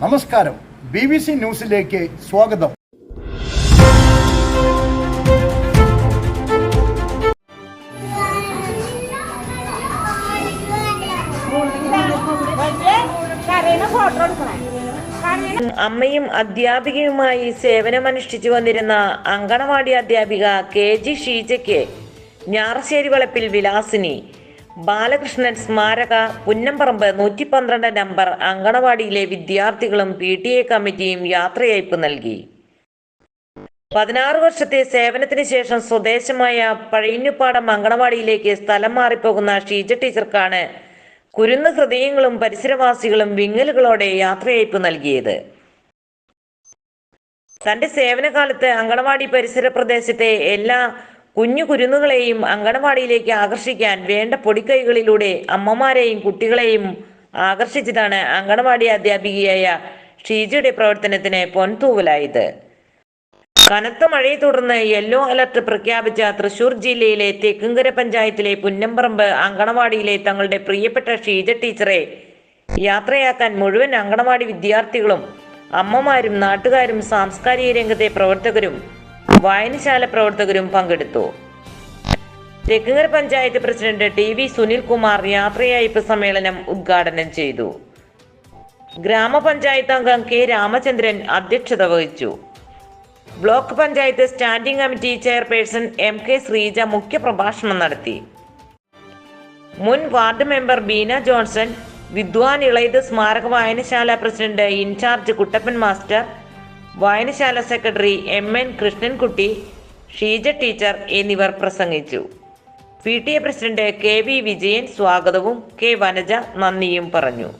നമസ്കാരം. B B C ന്യൂസിലേക്ക് സ്വാഗതം. അമ്മയും അധ്യാപികയുമായി സേവനമനുഷ്ഠിച്ചു വന്നിരുന്ന അങ്കണവാടി അധ്യാപിക കെ ജി ഷീജയ്ക്ക് ഞാറശ്ശേരി വളപ്പിൽ വിലാസിനി ബാലകൃഷ്ണൻ സ്മാരക പുന്നമ്പറമ്പ് നൂറ്റി പന്ത്രണ്ട് നമ്പർ അങ്കണവാടിയിലെ വിദ്യാർത്ഥികളും പി ടി എ കമ്മിറ്റിയും യാത്രയയപ്പ് നൽകി. പതിനാറ് വർഷത്തെ സേവനത്തിന് ശേഷം സ്വദേശമായ പഴയന്നുപ്പാടം അങ്കണവാടിയിലേക്ക് സ്ഥലം മാറിപ്പോകുന്ന ഷീജ ടീച്ചർക്കാണ് കുരുന്ന് ഹൃദയങ്ങളും പരിസരവാസികളും വിങ്ങലുകളോടെ യാത്രയയപ്പ് നൽകിയത്. തന്റെ സേവനകാലത്ത് അങ്കണവാടി പരിസര പ്രദേശത്തെ എല്ലാ കുഞ്ഞു കുരുന്നുകളെയും അങ്കണവാടിയിലേക്ക് ആകർഷിക്കാൻ വേണ്ട പൊടിക്കൈകളിലൂടെ അമ്മമാരെയും കുട്ടികളെയും ആകർഷിച്ചതാണ് അങ്കണവാടി അധ്യാപികയായ ഷീജയുടെ പ്രവർത്തനത്തിന് പൊൻതൂവലായത്. കനത്ത മഴയെ തുടർന്ന് യെല്ലോ അലർട്ട് പ്രഖ്യാപിച്ച തൃശൂർ ജില്ലയിലെ തെക്കുംകര പഞ്ചായത്തിലെ പുന്നമ്പറമ്പ് അങ്കണവാടിയിലെ തങ്ങളുടെ പ്രിയപ്പെട്ട ഷീജ ടീച്ചറെ യാത്രയാക്കാൻ മുഴുവൻ അങ്കണവാടി വിദ്യാർത്ഥികളും അമ്മമാരും നാട്ടുകാരും സാംസ്കാരിക രംഗത്തെ പ്രവർത്തകരും വായനശാല പ്രവർത്തകരും പങ്കെടുത്തു. തെക്കുകർ panchayat president T V Sunilkumar യാത്രയയപ്പ് സമ്മേളനം ഉദ്ഘാടനം ചെയ്തു. ഗ്രാമപഞ്ചായത്ത് അംഗം കെ രാമചന്ദ്രൻ അധ്യക്ഷത വഹിച്ചു. Block panchayat standing committee chairperson M K Sreeja മുഖ്യപ്രഭാഷണം നടത്തി. മുൻ വാർഡ് മെമ്പർ ബീന ജോൺസൺ വിദ്വാൻ ഇളയത് സ്മാരക വായനശാല president in charge Kuttappan master വായനശാല secretary M N Krishnankutty Sheeja teacher എന്നിവർ പ്രസംഗിച്ചു. P T A president K V Vijayan സ്വാഗതവും കെ വനജ നന്ദിയും പറഞ്ഞു.